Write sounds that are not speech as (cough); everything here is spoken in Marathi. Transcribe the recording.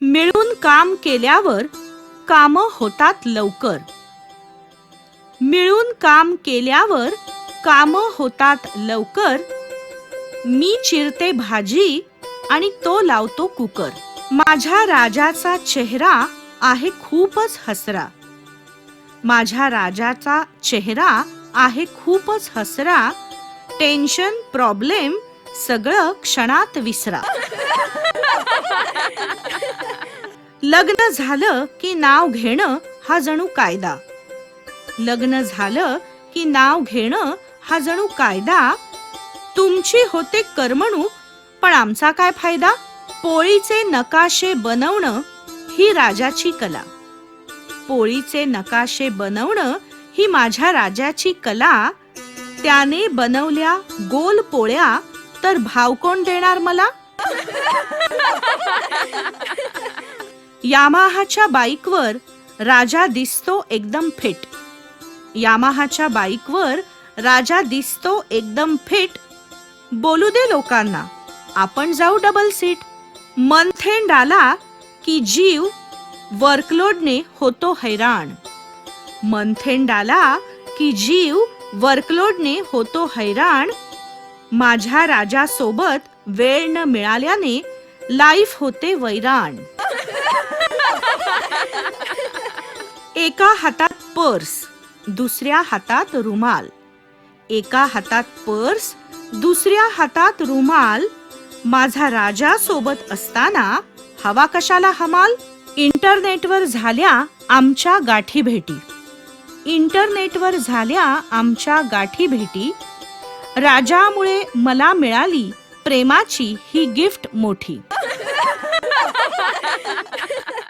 मिळून काम केल्यावर काम होतात लवकर. मिळून काम केल्यावर काम होतात लवकर. मी चिरते भाजी आणि तो लावतो कुकर. माझ्या राजाचा चेहरा आहे खूपच हसरा. माझ्या राजाचा चेहरा आहे खूपच हसरा. टेन्शन प्रॉब्लेम सगळं क्षणात विसरा. (laughs) लग्न झालं की नाव घेणं हा जणू कायदा. लग्न झालं की नाव घेणं हा जणू कायदा. तुमची होते करमणूक पण आमचा काय फायदा? पोळीचे नकाशे बनवणं ही राजाची कला. पोळीचे नकाशे बनवणं ही माझ्या राजाची कला. त्याने बनवल्या गोल पोळ्या तर भाव कोण देणार मला? यामाहाच्या बाईकवर राजा दिसतो एकदम फिट. यामाहाच्या बाईकवर राजा दिसतो एकदम फिट. बोलू दे लोकांना आपण जाऊ डबल सीट मंथेंड आला की जीव वर्कलोडने होतो हैराण. मंथेंड आला की जीव वर्कलोडने होतो हैराण. माझ्या राजासोबत वेळ न मिळाल्याने लाईफ होते वैराण. एका हातात पर्स दुसऱ्या हातात रुमाल. एका हातात पर्स दुसऱ्या हातात रुमाल. माझा राजा सोबत असताना हवा कशाला हमाल? इंटरनेटवर झाल्या आमच्या गाठी भेटी. इंटरनेटवर झाल्या आमच्या गाठी भेटी. राजामुळे मला मिळाली प्रेमाची ही गिफ्ट मोठी. (laughs)